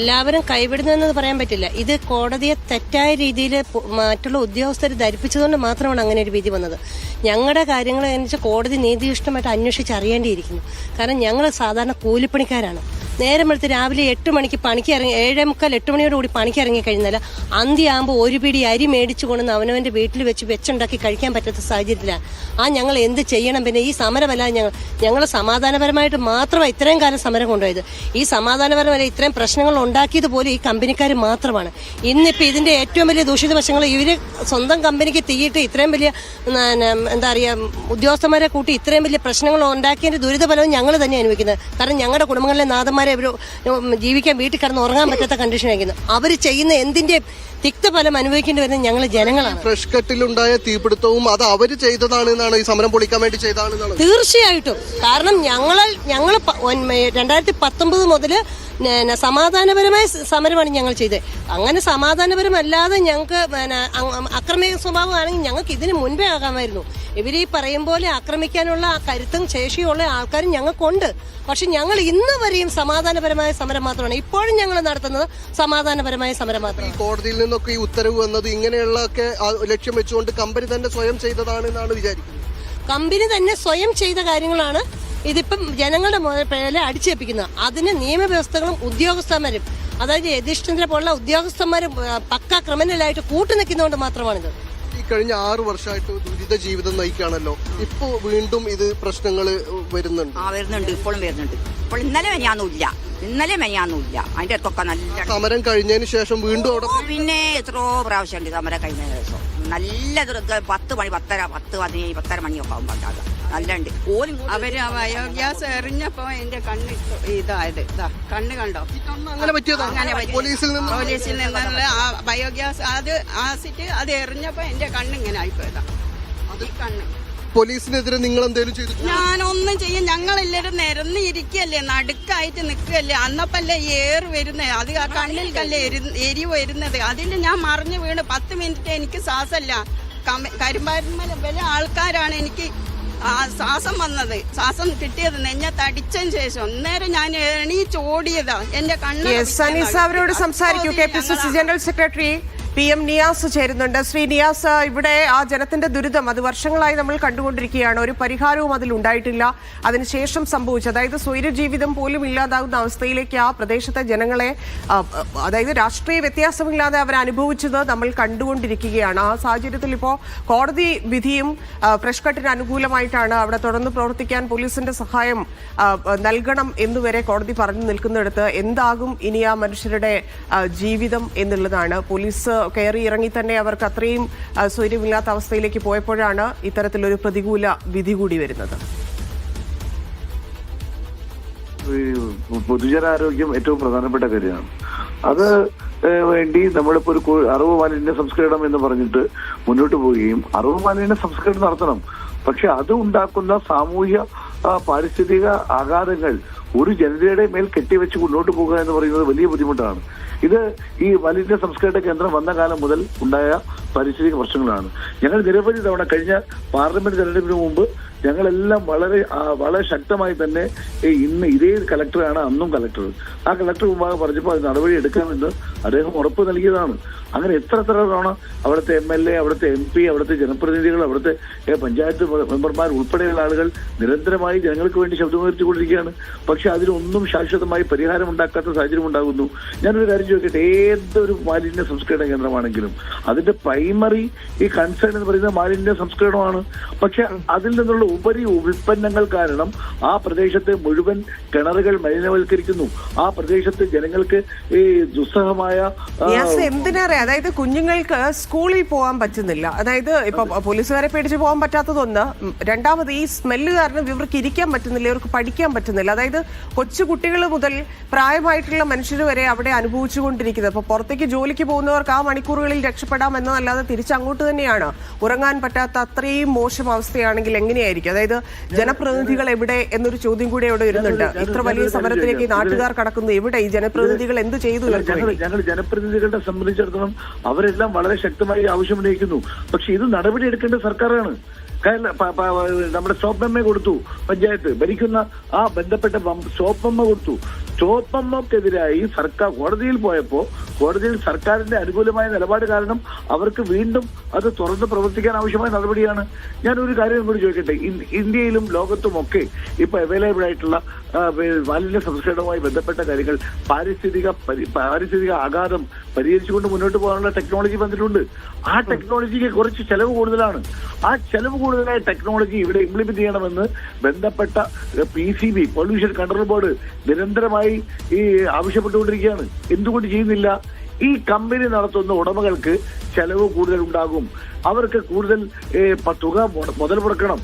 എല്ലാവരും കൈവിടുന്നതെന്ന് പറയാൻ പറ്റില്ല. ഇത് കോടതിയെ തെറ്റായ രീതിയിൽ മറ്റുള്ള ഉദ്യോഗസ്ഥർ ധരിപ്പിച്ചതുകൊണ്ട് മാത്രമാണ് അങ്ങനെ ഒരു വിധി വന്നത്. ഞങ്ങളുടെ കാര്യങ്ങൾ അനുസരിച്ച് കോടതി നീതിയുഷ്ടമായിട്ട് അന്വേഷിച്ച് അറിയേണ്ടിയിരിക്കുന്നു കാരണം ഞങ്ങൾ സാധാരണ കൂലിപ്പണിക്കാരാണ്. നേരം വെളുത്ത് രാവിലെ എട്ട് മണിക്ക് പണിക്ക് ഇറങ്ങി ഏഴേ മുക്കാൽ എട്ട് മണിയോട് കൂടി പണിക്ക് ഇറങ്ങി കഴിഞ്ഞാൽ അന്ത്യയാകുമ്പോൾ ഒരു പിടി അരി മേടിച്ചു കൊണ്ടുവന്ന് അവനവന്റെ വീട്ടിൽ വെച്ച് വെച്ചുണ്ടാക്കി കഴിക്കാൻ പറ്റാത്ത സാഹചര്യത്തിലാണ് ആ ഞങ്ങൾ എന്ത് ചെയ്യണം? പിന്നെ ഈ സമരമല്ല ഞങ്ങൾ ഞങ്ങൾ സമാധാനപരമായിട്ട് മാത്രമാണ് ഇത്രയും കാലം സമരം കൊണ്ടുപോയത്. ഈ സമാധാനപരമല്ല ഇത്രയും പ്രശ്നങ്ങൾ ഉണ്ടാക്കിയത് പോലും ഈ കമ്പനിക്കാർ മാത്രമാണ്. ഇന്നിപ്പോൾ ഇതിന്റെ ഏറ്റവും വലിയ ദൂഷിത വശങ്ങൾ ഇവർ സ്വന്തം കമ്പനിക്ക് തീയിട്ട് ഇത്രയും വലിയ എന്താ പറയുക ഉദ്യോഗസ്ഥന്മാരെ കൂട്ടി ഇത്രയും വലിയ പ്രശ്നങ്ങൾ ഉണ്ടാക്കിയതിന്റെ ദുരിതഫലവും ഞങ്ങൾ തന്നെ അനുഭവിക്കുന്നത്. കാരണം ഞങ്ങളുടെ കുടുംബങ്ങളിലെ നാഥന്മാരെ ഒരു ജീവിക്കാൻ വീട്ടിൽ കിടന്ന് ഉറങ്ങാൻ പറ്റാത്ത കണ്ടീഷൻ ആയിരിക്കുന്നു. അവർ ചെയ്യുന്ന എന്തിന്റെ തിക്തഫലം അനുഭവിക്കേണ്ടി വരുന്നത് ഞങ്ങൾ ജനങ്ങളാണ്. ഫ്രഷ് കട്ടിലുണ്ടായ തീപിടുത്തവും അത് അവർ ചെയ്തതാണ് എന്നാണ് ഈ സമരം പൊളിക്കാൻ വേണ്ടി ചെയ്തതാണ് തീർച്ചയായിട്ടും. കാരണം ഞങ്ങൾ ഞങ്ങൾ രണ്ടായിരത്തി പത്തൊമ്പത് ന- സമാധാനപരമായ സമരമാണ് ഞങ്ങൾ ചെയ്തത്. അങ്ങനെ സമാധാനപരമല്ലാതെ ഞങ്ങൾക്ക് അക്രമിക സ്വഭാവമാണെങ്കിൽ ഞങ്ങൾക്ക് ഇതിന് മുൻപേ ആകാമായിരുന്നു. ഇവർ ഈ പറയും പോലെ ആക്രമിക്കാനുള്ള ആ കരുത്തും ശേഷിയുള്ള ആൾക്കാരും ഞങ്ങൾക്കുണ്ട്. പക്ഷെ ഞങ്ങൾ ഇന്ന് വരെയും സമാധാനപരമായ സമരം മാത്രമാണ്. ഇപ്പോഴും ഞങ്ങൾ നടത്തുന്നത് സമാധാനപരമായ സമരം മാത്രമാണ്. കോടതിയിൽ നിന്നൊക്കെ ഈ ഉത്തരവ് വന്നത് ഇങ്ങനെയുള്ള ഒക്കെ ലക്ഷ്യം വെച്ചുകൊണ്ട് കമ്പനി തന്നെ സ്വയം ചെയ്തതാണ് എന്നാണ് വിചാരിക്കുന്നത്. കമ്പനി തന്നെ സ്വയം ചെയ്ത കാര്യങ്ങളാണ് ഇതിപ്പം ജനങ്ങളുടെ പേരെ അടിച്ചേൽപ്പിക്കുന്നത്. അതിന് നിയമവ്യവസ്ഥകളും ഉദ്യോഗസ്ഥന്മാരും അതായത് യധിഷ്ഠിന്ദ്ര പോലുള്ള ഉദ്യോഗസ്ഥന്മാരും പക്ക ക്രിമിനലായിട്ട് കൂട്ടുനിൽക്കുന്നതുകൊണ്ട് മാത്രമാണിത്. കഴിഞ്ഞ ആറു വർഷമായിട്ട് ദുരിത ജീവിതം നയിക്കുകയാണല്ലോ. ഇപ്പോ വീണ്ടും ഇത് പ്രശ്നങ്ങൾ വരുന്നുണ്ട്. ആ വരുന്നുണ്ട്. ഇപ്പോഴും വരുന്നുണ്ട്. ഇപ്പോൾ ഇന്നലെ മെനിയാന്നുമില്ല ഇന്നലെ മെനിയാന്നുമില്ല അതിന്റെ അടുത്തൊക്കെ നല്ല സമരം കഴിഞ്ഞതിന് ശേഷം വീണ്ടും അവിടെ പിന്നെ എത്രയോ പ്രാവശ്യം ഉണ്ട് സമരം കഴിഞ്ഞ ശേഷം. നല്ല ദുർഗ പത്ത് മണി പത്തര പത്ത് പതിനേഴ് പത്തര മണിയൊക്കെ ആകുമ്പോൾ ഉണ്ടാകുക ഓലും അവർ ആ ബയോഗ്യാസ് എറിഞ്ഞപ്പോ എന്റെ കണ്ണ് ഇതായത്. ഇതാ കണ്ണ് കണ്ടോ? അങ്ങനെ പോലീസിൽ നിന്ന് പോലീസിൽ നിന്നുള്ള ആ ബയോഗ്യാസ് അത് ആസിറ്റ് അത് എറിഞ്ഞപ്പോ എന്റെ കണ്ണ് ഇങ്ങനെ ആയിപ്പോയതാ. അത് കണ്ണ്. പോലീസിനെതിരെ നിങ്ങൾ എന്തെങ്കിലും ചെയ്തു ഞാനൊന്നും ചെയ്യും. ഞങ്ങളെല്ലാരും നിരന്ന് ഇരിക്കല്ലേ നടുക്കായിട്ട് നിൽക്കല്ലേ അന്നപ്പല്ലേ ഏറ് വരുന്നത്. അത് ആ കണ്ണിൽക്കല്ലേ എരി- എരി വരുന്നത്. അതിൽ ഞാൻ മറിഞ്ഞു വീണ്. പത്ത് മിനിറ്റ് എനിക്ക് ശ്വാസമല്ല. കരിമ്പാരന്മല വില ആൾക്കാരാണ് എനിക്ക് ശ്വാസം വന്നത്. ശ്വാസം കിട്ടിയത് നെഞ്ഞത്തടിച്ചതിന് ശേഷം. അന്നേരം ഞാൻ എണീച്ചോടിയതാ എന്റെ കണ്ണ് അവരോട് സംസാരിക്കൂ. K P C C general secretary. P M Niyas ചേരുന്നുണ്ട്. ശ്രീ നിയാസ് ഇവിടെ ആ ജനത്തിന്റെ ദുരിതം അത് വർഷങ്ങളായി നമ്മൾ കണ്ടുകൊണ്ടിരിക്കുകയാണ്. ഒരു പരിഹാരവും അതിൽ ഉണ്ടായിട്ടില്ല. അതിനുശേഷം സംഭവിച്ചു. അതായത് സ്വൈര്യജീവിതം പോലും ഇല്ലാതാകുന്ന അവസ്ഥയിലേക്ക് ആ പ്രദേശത്തെ ജനങ്ങളെ അതായത് രാഷ്ട്രീയ വ്യത്യാസമില്ലാതെ അവർ അനുഭവിച്ചത് നമ്മൾ കണ്ടുകൊണ്ടിരിക്കുകയാണ്. ആ സാഹചര്യത്തിൽ ഇപ്പോൾ കോടതി വിധിയും ഫ്രഷ് കട്ടിന് അനുകൂലമായിട്ടാണ് അവിടെ തുടർന്ന് പ്രവർത്തിക്കാൻ പോലീസിന്റെ സഹായം നൽകണം എന്നുവരെ കോടതി പറഞ്ഞു നിൽക്കുന്നിടത്ത്. എന്താകും ഇനി ആ മനുഷ്യരുടെ ജീവിതം എന്നുള്ളതാണ്. പോലീസ് കയറി ഇറങ്ങി തന്നെ അവർക്ക് അത്രയും ആ, സ്വൈര്യമില്ലാത്ത അവസ്ഥയിലേക്ക് പോയപ്പോഴാണ് ഇത്തരത്തിലൊരു പ്രതികൂല വിധി കൂടി വരുന്നത്. പൊതുജനാരോഗ്യം ഏറ്റവും പ്രധാനപ്പെട്ട കാര്യമാണ്. അത് വേണ്ടി നമ്മളിപ്പോ ഒരു അറിവ് മാലിന്യ സംസ്കരണം എന്ന് പറഞ്ഞിട്ട് മുന്നോട്ട് പോവുകയും അറിവ് മാലിന്യ സംസ്കരണം നടത്തണം. പക്ഷെ അത് ഉണ്ടാക്കുന്ന സാമൂഹ്യ പാരിസ്ഥിതിക ആഘാതങ്ങൾ ഒരു ജനതയുടെ മേൽ കെട്ടിവെച്ച് മുന്നോട്ട് പോകുക എന്ന് പറയുന്നത് വലിയ ബുദ്ധിമുട്ടാണ്. ഇത് ഈ മാലിന്യ സംസ്കരണ കേന്ദ്രം വന്ന കാലം മുതൽ ഉണ്ടായ പാരിസ്ഥിതിക പ്രശ്നങ്ങളാണ്. ഞങ്ങൾ നിരവധി തവണ കഴിഞ്ഞ പാർലമെന്റ് തെരഞ്ഞെടുപ്പിന് മുമ്പ് ഞങ്ങളെല്ലാം വളരെ വളരെ ശക്തമായി തന്നെ ഇന്ന് ഇതേ കളക്ടറാണ് അന്നും കളക്ടർ ആ കളക്ടർ മുമ്പാകെ പറഞ്ഞപ്പോൾ അത് നടപടി എടുക്കാമെന്ന് അദ്ദേഹം ഉറപ്പ് നൽകിയതാണ്. അങ്ങനെ എത്ര എത്ര തവണ അവിടുത്തെ എം എൽ എ അവിടുത്തെ എം പി അവിടുത്തെ ജനപ്രതിനിധികൾ അവിടുത്തെ പഞ്ചായത്ത് മെമ്പർമാർ ഉൾപ്പെടെയുള്ള ആളുകൾ നിരന്തരമായി ജനങ്ങൾക്ക് വേണ്ടി ശബ്ദമുയർത്തിക്കൊണ്ടിരിക്കുകയാണ് പക്ഷെ അതിനൊന്നും ശാശ്വതമായി പരിഹാരം ഉണ്ടാക്കാത്ത സാഹചര്യം ഉണ്ടാകുന്നു. ഞാനൊരു കാര്യം ചോദിക്കട്ടെ ഏതൊരു മാലിന്യ സംസ്കരണ കേന്ദ്രമാണെങ്കിലും അതിന്റെ പ്രൈമറി ഈ കൺസേൺ എന്ന് പറയുന്ന മാലിന്യ സംസ്കരണമാണ്. പക്ഷെ അതിൽ നിന്നുള്ള ഉപരി ഉൽപ്പന്നങ്ങൾ കാരണം ആ പ്രദേശത്ത് മുഴുവൻ കിണറുകൾ മലിനവൽക്കരിക്കുന്നു. ആ പ്രദേശത്ത് ജനങ്ങൾക്ക് ഈ ദുസ്സഹമായ ആ, നിയാസ് എന്തിനേറെ അതായത് കുഞ്ഞുങ്ങൾക്ക് സ്കൂളിൽ പോകാൻ പറ്റുന്നില്ല. അതായത് ഇപ്പൊ പോലീസുകാരെ പേടിച്ച് പോകാൻ പറ്റാത്തതൊന്ന് രണ്ടാമത് ഈ സ്മെല്ല് കാരണം ഇവർക്ക് ഇരിക്കാൻ പറ്റുന്നില്ല ഇവർക്ക് പഠിക്കാൻ പറ്റുന്നില്ല. അതായത് കൊച്ചു കുട്ടികൾ മുതൽ പ്രായമായിട്ടുള്ള മനുഷ്യർ വരെ അവിടെ അനുഭവിച്ചുകൊണ്ടിരിക്കുന്നത്. അപ്പൊ പുറത്തേക്ക് ജോലിക്ക് പോകുന്നവർക്ക് ആ മണിക്കൂറുകളിൽ രക്ഷപ്പെടാം എന്നതല്ലാതെ തിരിച്ചങ്ങോട്ട് തന്നെയാണ്. ഉറങ്ങാൻ പറ്റാത്ത അത്രയും മോശം അവസ്ഥയാണെങ്കിൽ എങ്ങനെയായിരിക്കും? അതായത് ജനപ്രതിനിധികൾ എവിടെ എന്നൊരു ചോദ്യം കൂടെ അവിടെ വരുന്നുണ്ട്. ഇത്ര വലിയ സമരത്തിലേക്ക് നാട്ടുകാർ കടക്കുന്നു. എവിടെ? ഈ ജനപ്രതിനിധികൾ എന്ത് ചെയ്തു? ഞങ്ങൾ ജനപ്രതിനിധികളെ സംബന്ധിച്ചിടത്തോളം അവരെല്ലാം വളരെ ശക്തമായി ആവശ്യമുന്നയിക്കുന്നു പക്ഷെ ഇത് നടപടി എടുക്കേണ്ട സർക്കാരാണ്. നമ്മുടെ സ്റ്റോപ്പ് മെമ്മ കൊടുത്തു പഞ്ചായത്ത്. ഭരിക്കുന്ന ആ ബന്ധപ്പെട്ട സ്റ്റോപ്പ് മെമ്മ കൊടുത്തു. ചോപ്പമ്മക്കെതിരായി സർക്കാർ കോടതിയിൽ പോയപ്പോ കോടതിയിൽ സർക്കാരിന്റെ അനുകൂലമായ നിലപാട് കാരണം അവർക്ക് വീണ്ടും അത് തുറന്ന് പ്രവർത്തിക്കാൻ ആവശ്യമായ നടപടിയാണ്. ഞാൻ ഒരു കാര്യം കൂടി ചോദിക്കട്ടെ. ഇന്ത്യയിലും ലോകത്തുമൊക്കെ ഇപ്പൊ അവൈലബിൾ ആയിട്ടുള്ള മാലിന്യ സംസ്കരണവുമായി ബന്ധപ്പെട്ട കാര്യങ്ങൾ പാരിസ്ഥിതിക പരി- പാരിസ്ഥിതിക ആഘാതം പരിഹരിച്ചുകൊണ്ട് മുന്നോട്ട് പോകാനുള്ള ടെക്നോളജി വന്നിട്ടുണ്ട്. ആ ടെക്നോളജിക്ക് കുറച്ച് ചെലവ് കൂടുതലാണ്. ആ ചെലവ് കൂടുതലായ ടെക്നോളജി ഇവിടെ ഇംപ്ലിമെന്റ് ചെയ്യണമെന്ന് ബന്ധപ്പെട്ട P C B pollution control board നിരന്തരമായി ഈ ആവശ്യപ്പെട്ടുകൊണ്ടിരിക്കുകയാണ്. എന്തുകൊണ്ട് ചെയ്യുന്നില്ല? ഈ കമ്പനി നടത്തുന്ന ഉടമകൾക്ക് ചെലവ് കൂടുതൽ ഉണ്ടാകും അവർക്ക് കൂടുതൽ തുക മുതൽ മുടക്കണം.